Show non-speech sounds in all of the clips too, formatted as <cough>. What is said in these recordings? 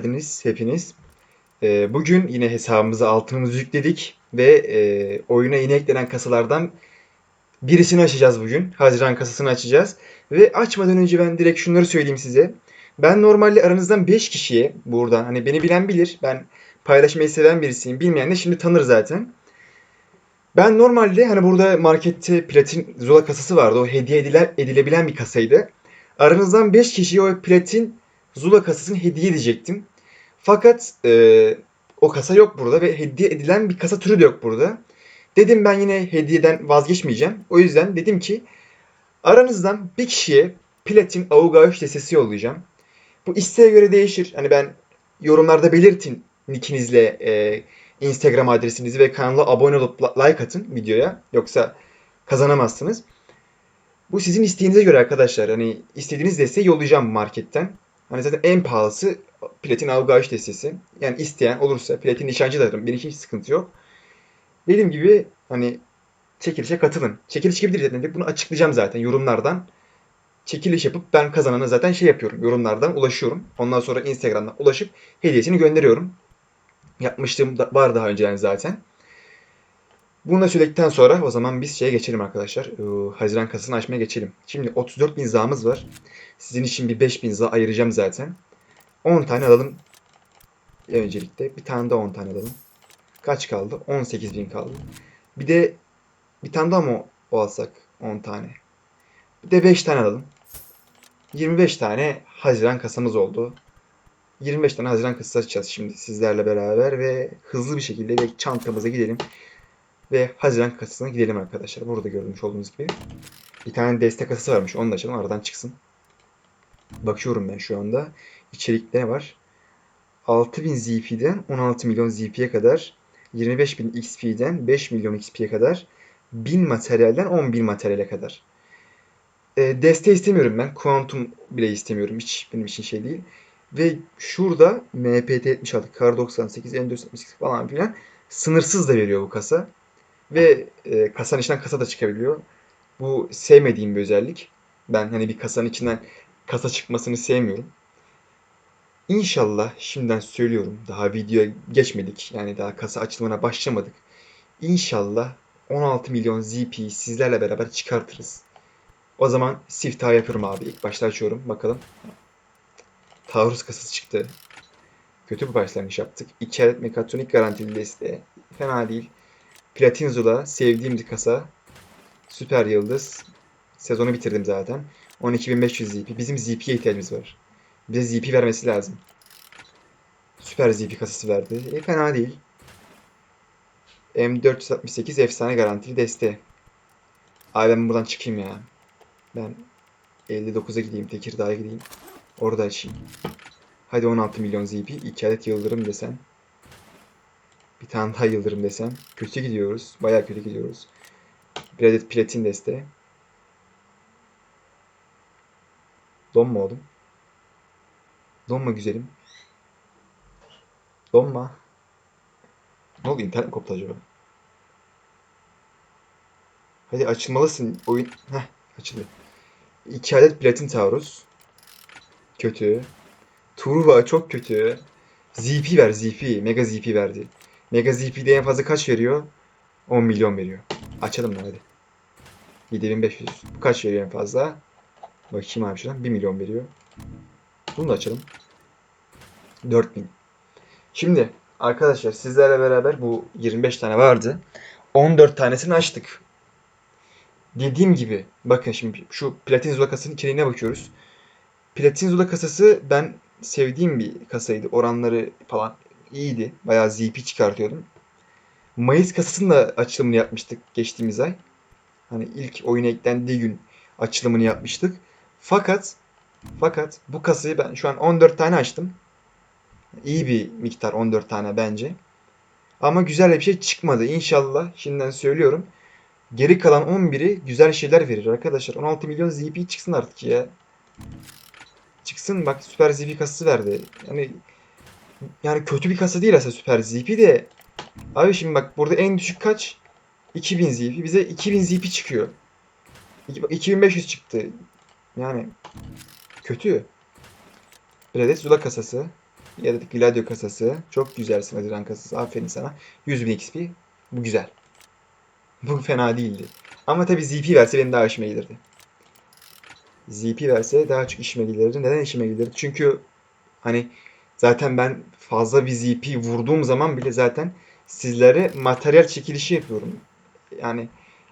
geldiniz hepiniz. Ee, bugün yine hesabımıza altınımızı yükledik ve e, oyuna yeni eklenen kasalardan birisini açacağız bugün. Haziran kasasını açacağız. Ve açmadan önce ben direkt şunları söyleyeyim size. Ben normalde aranızdan 5 kişiye buradan hani beni bilen bilir. Ben paylaşmayı seven birisiyim. Bilmeyen de şimdi tanır zaten. Ben normalde hani burada markette platin Zola kasası vardı. O hediye edilen, edilebilen bir kasaydı. Aranızdan 5 kişiye o platin Zula kasasını hediye edecektim. Fakat e, o kasa yok burada ve hediye edilen bir kasa türü de yok burada. Dedim ben yine hediyeden vazgeçmeyeceğim. O yüzden dedim ki aranızdan bir kişiye platin Auga 3 destesi yollayacağım. Bu isteğe göre değişir. Hani ben yorumlarda belirtin nickinizle e, Instagram adresinizi ve kanala abone olup like atın videoya. Yoksa kazanamazsınız. Bu sizin isteğinize göre arkadaşlar. Hani istediğiniz desteği yollayacağım marketten. Hani zaten en pahalısı platin avgaj destesi. Yani isteyen olursa platin nişancı da alırım. Benim hiç sıkıntı yok. Dediğim gibi hani çekilişe katılın. Çekiliş gibi değil zaten. Bunu açıklayacağım zaten yorumlardan. Çekiliş yapıp ben kazanana zaten şey yapıyorum. Yorumlardan ulaşıyorum. Ondan sonra Instagram'dan ulaşıp hediyesini gönderiyorum. Yapmışlığım da var daha önceden zaten. Bunu da söyledikten sonra o zaman biz şeye geçelim arkadaşlar. Ee, Haziran kasasını açmaya geçelim. Şimdi 34 bin zağımız var. Sizin için bir 5 bin zağ ayıracağım zaten. 10 tane alalım. Öncelikle bir tane daha 10 tane alalım. Kaç kaldı? 18 bin kaldı. Bir de bir tane daha mı alsak? 10 tane. Bir de 5 tane alalım. 25 tane Haziran kasamız oldu. 25 tane Haziran kasası açacağız şimdi sizlerle beraber ve hızlı bir şekilde ve çantamıza gidelim. Ve Haziran kasasına gidelim arkadaşlar. Burada görmüş olduğunuz gibi. Bir tane destek kasası varmış. Onu da açalım. Aradan çıksın. Bakıyorum ben şu anda. İçerikte ne var? 6000 ZP'den 16 milyon ZP'ye kadar. 25.000 XP'den 5 milyon XP'ye kadar. 1000 materyalden 10.000 materyale kadar. E, deste istemiyorum ben. Quantum bile istemiyorum. Hiç benim için şey değil. Ve şurada MPT 76, Kar 98, N468 falan filan sınırsız da veriyor bu kasa. Ve e, kasanın içinden kasa da çıkabiliyor. Bu sevmediğim bir özellik. Ben hani bir kasanın içinden kasa çıkmasını sevmiyorum. İnşallah şimdiden söylüyorum. Daha videoya geçmedik. Yani daha kasa açılımına başlamadık. İnşallah 16 milyon ZP'yi sizlerle beraber çıkartırız. O zaman siftah yapıyorum abi. İlk başta açıyorum. Bakalım. Taurus kasası çıktı. Kötü bir başlangıç yaptık. 2 adet mekatronik garantili deste. Fena değil. Platin Zula. Sevdiğim bir kasa. Süper Yıldız. Sezonu bitirdim zaten. 12.500 ZP. Bizim ZP'ye ihtiyacımız var. Bize ZP vermesi lazım. Süper ZP kasası verdi. E fena değil. M468 efsane garantili deste. Abi ben buradan çıkayım ya. Ben 59'a gideyim. Tekirdağ'a gideyim. Orada açayım. Hadi 16 milyon ZP. 2 adet yıldırım desem. Bir tane daha yıldırım desem. Kötü gidiyoruz. Bayağı kötü gidiyoruz. Bir adet platin deste. Donma oğlum. Donma güzelim. Donma. Ne oldu internet mi koptu acaba? Hadi açılmalısın oyun. Heh açıldı. İki adet platin taurus. Kötü. Truva çok kötü. ZP ver ZP. Mega ZP verdi. Mega ZP'de en fazla kaç veriyor? 10 milyon veriyor. Açalım lan hadi. 7500. Bu kaç veriyor en fazla? Bakayım abi şuradan. 1 milyon veriyor. Bunu da açalım. 4000. Şimdi arkadaşlar sizlerle beraber bu 25 tane vardı. 14 tanesini açtık. Dediğim gibi bakın şimdi şu Platin Zula kasasının içeriğine bakıyoruz. Platin Zula kasası ben sevdiğim bir kasaydı. Oranları falan iyiydi. Bayağı ZP çıkartıyordum. Mayıs kasasının da açılımını yapmıştık geçtiğimiz ay. Hani ilk oyuna eklendiği gün açılımını yapmıştık. Fakat fakat bu kasayı ben şu an 14 tane açtım. İyi bir miktar 14 tane bence. Ama güzel bir şey çıkmadı. İnşallah şimdiden söylüyorum. Geri kalan 11'i güzel şeyler verir arkadaşlar. 16 milyon ZP çıksın artık ya. Çıksın bak süper ZP kasası verdi. Yani yani kötü bir kasa değil aslında süper ZP de. Abi şimdi bak burada en düşük kaç? 2000 ZP. Bize 2000 ZP çıkıyor. İki- bak 2500 çıktı. Yani kötü. Adet Zula kasası. Adet Gladio kasası. Çok güzelsin Haziran kasası. Aferin sana. 100 bin XP. Bu güzel. Bu fena değildi. Ama tabii ZP verse benim daha işime gelirdi. ZP verse daha çok işime gelirdi. Neden işime gelirdi? Çünkü hani zaten ben fazla bir ZP vurduğum zaman bile zaten sizlere materyal çekilişi yapıyorum. Yani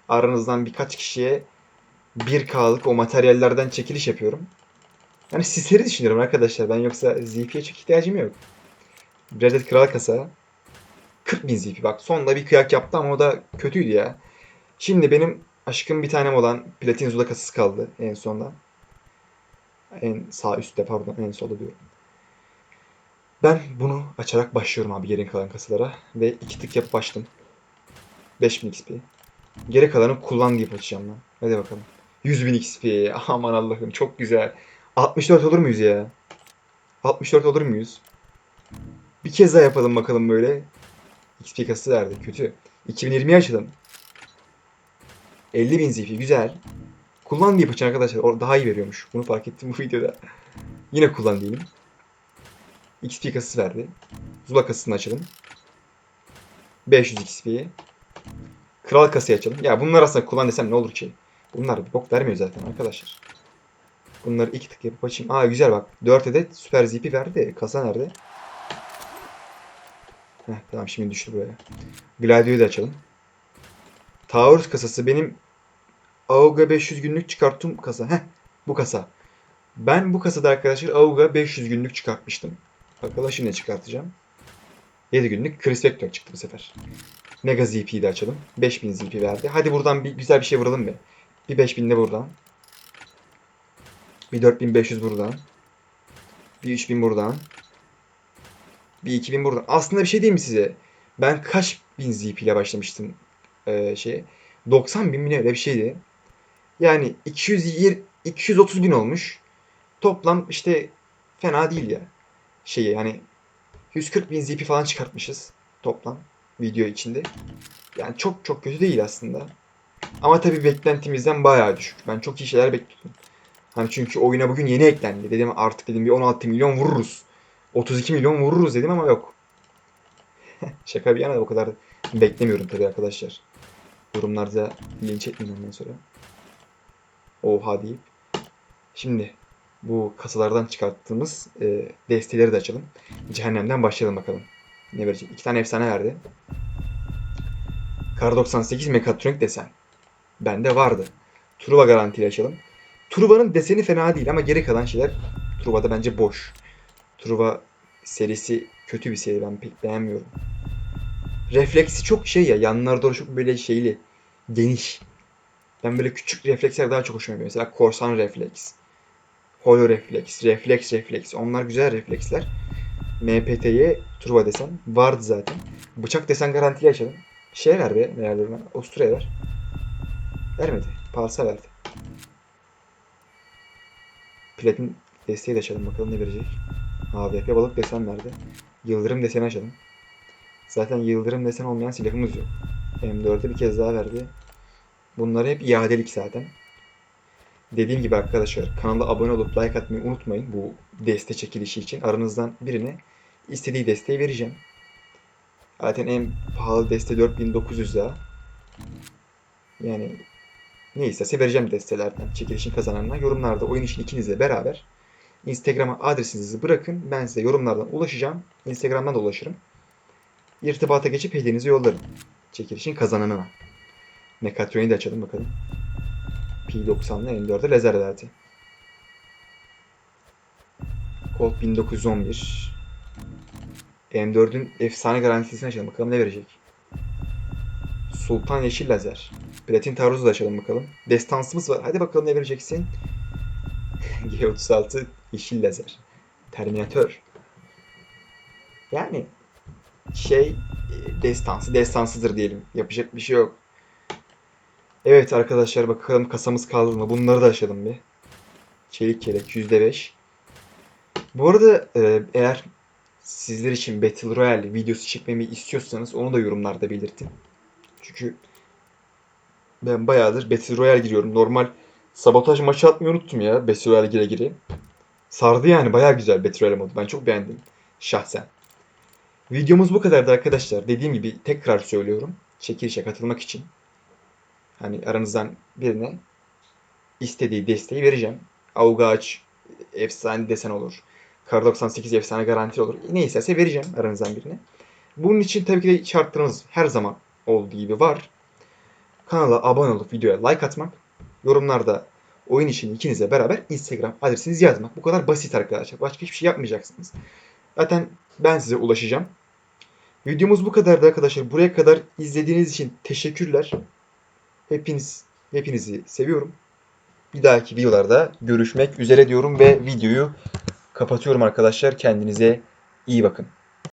aranızdan birkaç kişiye 1K'lık o materyallerden çekiliş yapıyorum. Yani sizleri düşünüyorum arkadaşlar. Ben yoksa ZP'ye çok ihtiyacım yok. Bir adet kral kasa. 40 bin ZP. Bak sonunda bir kıyak yaptı ama o da kötüydü ya. Şimdi benim aşkım bir tanem olan platin zula kasası kaldı en sonda. En sağ üstte pardon en solda diyorum. Ben bunu açarak başlıyorum abi geri kalan kasalara. Ve iki tık yapıp açtım. 5000 XP. Geri kalanı kullan deyip açacağım lan. Hadi bakalım. 100.000 XP. <laughs> Aman Allah'ım çok güzel. 64 olur muyuz ya? 64 olur muyuz? Bir kez daha yapalım bakalım böyle. XP kasası verdi. Kötü. 2020'yi açalım. 50.000 ZP. Güzel. Kullan deyip açın arkadaşlar. O daha iyi veriyormuş. Bunu fark ettim bu <laughs> videoda. Yine kullan diyelim. XP kasası verdi. Zula kasasını açalım. 500 XP. Kral kasayı açalım. Ya bunlar aslında kullan desem ne olur ki? Bunlar bir bok vermiyor zaten arkadaşlar. Bunları iki tık yapıp açayım. Aa güzel bak. 4 adet süper ZP verdi. Kasa nerede? Heh, tamam şimdi düştü buraya. Gladio'yu da açalım. Taurus kasası benim Auga 500 günlük çıkarttığım kasa. Heh, bu kasa. Ben bu kasada arkadaşlar Auga 500 günlük çıkartmıştım. Bakalım şimdi çıkartacağım. 7 günlük Chris Vector çıktı bu sefer. Mega ZP'yi de açalım. 5000 ZP verdi. Hadi buradan bir güzel bir şey vuralım be. Bir 5000 de buradan. Bir 4500 buradan. Bir 3000 buradan. Bir 2000 buradan. Aslında bir şey diyeyim mi size? Ben kaç bin ZP ile başlamıştım e, şeye. 90 bin mi öyle bir şeydi. Yani 220, 230 bin olmuş. Toplam işte fena değil ya. Şeyi yani 140 bin ZP falan çıkartmışız toplam video içinde. Yani çok çok kötü değil aslında. Ama tabii beklentimizden bayağı düşük. Ben çok iyi şeyler bekliyordum. Hani çünkü oyuna bugün yeni eklendi. Dedim artık dedim bir 16 milyon vururuz. 32 milyon vururuz dedim ama yok. <laughs> Şaka bir yana da o kadar beklemiyorum tabii arkadaşlar. Yorumlarda linç etmeyin ondan sonra. Oha deyip. Şimdi bu kasalardan çıkarttığımız e, desteleri de açalım. Cehennemden başlayalım bakalım. Ne verecek? İki tane efsane verdi. Kar 98 Mekatronik desen. Bende vardı. Truva garantiyle açalım. Truva'nın deseni fena değil ama geri kalan şeyler Truva'da bence boş. Truva serisi kötü bir seri ben pek beğenmiyorum. Refleksi çok şey ya yanlara doğru çok böyle şeyli geniş. Ben böyle küçük refleksler daha çok hoşuma gidiyor. Mesela korsan refleks, holo refleks, refleks refleks. Onlar güzel refleksler. MPT'ye Truva desen vardı zaten. Bıçak desen garantili açalım. Şey ver be meğerlerine. Ostura'ya ver. Vermedi. Palsa verdi. Platin desteği de açalım bakalım ne verecek. AWP balık desen verdi. Yıldırım deseni açalım. Zaten yıldırım desen olmayan silahımız yok. M4'e bir kez daha verdi. Bunları hep iadelik zaten. Dediğim gibi arkadaşlar kanala abone olup like atmayı unutmayın bu deste çekilişi için. Aranızdan birine istediği desteği vereceğim. Zaten en pahalı deste 4900 lira. Yani ne istese vereceğim destelerden. Çekilişin kazananına yorumlarda oyun için ikinizle beraber Instagram'a adresinizi bırakın. Ben size yorumlardan ulaşacağım. Instagram'dan da ulaşırım. İrtibata geçip hediyenizi yollarım. Çekilişin kazananına. Mekatroni'yi de açalım bakalım. P90'lı M4'e lazer verdi. Colt 1911. M4'ün efsane garantisini açalım bakalım ne verecek. Sultan Yeşil Lazer. Platin taarruzu da açalım bakalım. Destansımız var. Hadi bakalım ne vereceksin. <laughs> G36 Yeşil Lazer. Terminator. Yani şey e, destansı destansıdır diyelim. Yapacak bir şey yok. Evet arkadaşlar bakalım kasamız kaldı mı? Bunları da açalım bir. Çelik kelek %5. Bu arada e, eğer sizler için Battle Royale videosu çekmemi istiyorsanız onu da yorumlarda belirtin. Çünkü ben bayağıdır Battle Royale giriyorum. Normal sabotaj maçı atmayı unuttum ya Battle Royale gire gire. Sardı yani bayağı güzel Battle Royale modu. Ben çok beğendim. şahsen. Videomuz bu kadardı arkadaşlar. Dediğim gibi tekrar söylüyorum. Çekilişe katılmak için. Hani aranızdan birine istediği desteği vereceğim. Avugaç, efsane desen olur. Kar 98 efsane garanti olur. Ne isterse vereceğim aranızdan birine. Bunun için tabii ki de şartlarımız her zaman olduğu gibi var. Kanala abone olup videoya like atmak. Yorumlarda oyun için ikinize beraber Instagram adresinizi yazmak. Bu kadar basit arkadaşlar. Başka hiçbir şey yapmayacaksınız. Zaten ben size ulaşacağım. Videomuz bu kadardı arkadaşlar. Buraya kadar izlediğiniz için teşekkürler. Hepiniz hepinizi seviyorum. Bir dahaki videolarda görüşmek üzere diyorum ve videoyu kapatıyorum arkadaşlar. Kendinize iyi bakın.